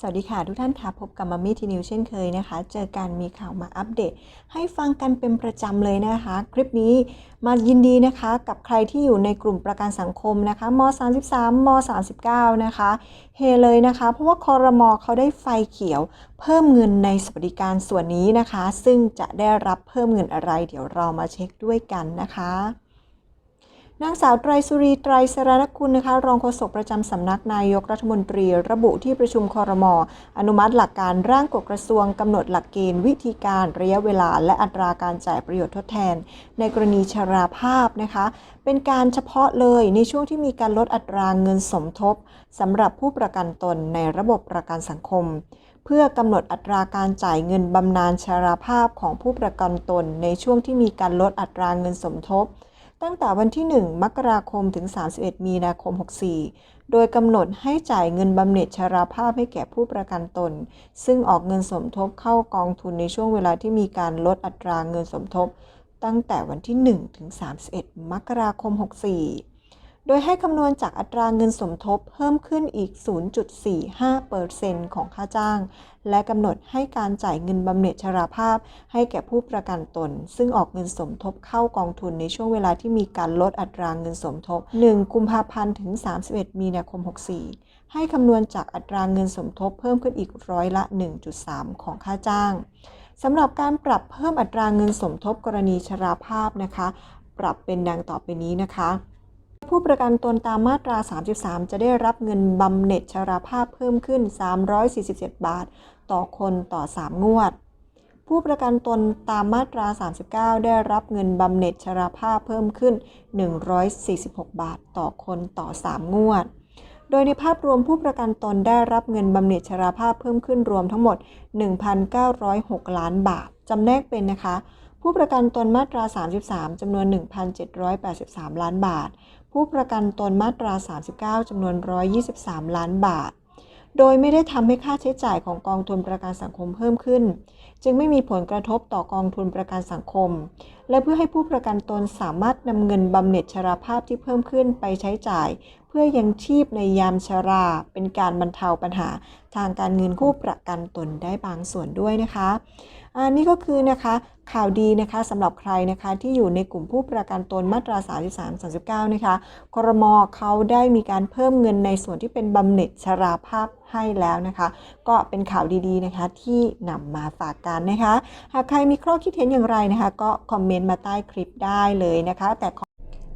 สวัสดีค่ะทุกท่านค่ะพบกับมัมมี่ทีนิวเช่นเคยนะคะ เจอกันมีข่าวมาอัปเดต ให้ฟังกันเป็นประจำเลยนะคะ คลิปนี้มายินดีนะคะกับใครที่อยู่ในกลุ่มประกันสังคมนะคะม 33ม 39 นะคะเฮเลยนะคะ เพราะว่าคอรมอเขาได้ไฟเขียว เพิ่มเงินในสวัสดิการส่วนนี้นะคะ ซึ่งจะได้รับเพิ่มเงินอะไร เดี๋ยวเรามาเช็คด้วยกันนะคะ นางสาวไตรสุรีไตรสรณคุณนะคะ รองโฆษกประจำสำนักนายกรัฐมนตรี ระบุที่ประชุมคอรมออนุมัติหลักการร่างกฎกระทรวงกำหนดหลักเกณฑ์วิธีการระยะเวลา และอัตราการจ่ายประโยชน์ทดแทน ในกรณีชราภาพนะคะ เป็นการเฉพาะเลยในช่วงที่มีการลดอัตราเงินสมทบสำหรับผู้ประกันตนในระบบประกันสังคมเพื่อกำหนดอัตราการจ่ายเงินบำนาญชราภาพของผู้ประกันตนในช่วงที่มีการลดอัตราเงินสมทบ ตั้งแต่วันที่ 1 มกราคมถึง 31 มีนาคม 64 โดยกำหนดให้จ่ายเงินบำเหน็จชราภาพให้แก่ผู้ประกันตน ซึ่งออกเงินสมทบเข้ากองทุนในช่วงเวลาที่มีการลดอัตราเงินสมทบ ตั้งแต่วันที่ 1 ถึง 31 มกราคม 64 โดยให้คำนวณจากอัตราเงินสมทบเพิ่มขึ้นอีก 0.45%ของค่าจ้าง และกำหนดให้การจ่ายเงินบำเหน็จชราภาพ ให้แก่ผู้ประกันตน ซึ่งออกเงินสมทบเข้ากองทุนในช่วงเวลาที่มีการลดอัตราเงินสมทบ 1 กุมภาพันธ์ถึง 31 มีนาคม 64 ให้คำนวณจากอัตราเงินสมทบเพิ่มขึ้นอีกร้อยละ 1.3 ของค่าจ้างสำหรับการปรับเพิ่มอัตราเงินสมทบกรณีชราภาพนะคะ ปรับเป็นดังต่อไปนี้นะคะ ผู้ประกันตนตามมาตรา 33 จะได้รับเงินบำเหน็จชราภาพเพิ่มขึ้น 347 บาท ต่อคนต่อ 3 งวด ผู้ประกันตนตามมาตรา 39 ได้รับเงินบำเหน็จชราภาพเพิ่มขึ้น 146 บาท ต่อคนต่อ 3 งวด โดยในภาพรวมผู้ประกันตนได้รับเงินบำเหน็จชราภาพเพิ่มขึ้นรวมทั้งหมด 1,906 ล้านบาท จำแนกเป็นนะคะ ผู้ประกันตนมาตรา 33จำนวน 1,783 ล้านบาท ผู้ประกันตนมาตรา 39 จำนวน 123 ล้านบาท โดยไม่ได้ทำให้ค่าใช้จ่ายของกองทุนประกันสังคมเพิ่มขึ้น จึงไม่มีผลกระทบต่อกองทุนประกันสังคม และเพื่อให้ผู้ประกันตนสามารถนำเงินบำเหน็จชราภาพที่เพิ่มขึ้นไปใช้จ่าย เพื่อยังชีพในยามชรา เป็นการบรรเทาปัญหา ทางการเงินผู้ประกันตนได้บางส่วนด้วยนะคะอันนี้ก็คือนะคะข่าวดีนะคะสำหรับใครนะคะที่อยู่ในกลุ่มผู้ประกันตนมาตรา 33 39 นะคะครมเขาได้มีการเพิ่มเงินในส่วนที่เป็นบำเหน็จชราภาพให้แล้วนะคะ ก็เป็นข่าวดีๆนะคะที่นำมาฝากกันนะคะ หากใครมีข้อคิดเห็นอย่างไรนะคะ ก็คอมเมนต์มาใต้คลิปได้เลยนะคะแต่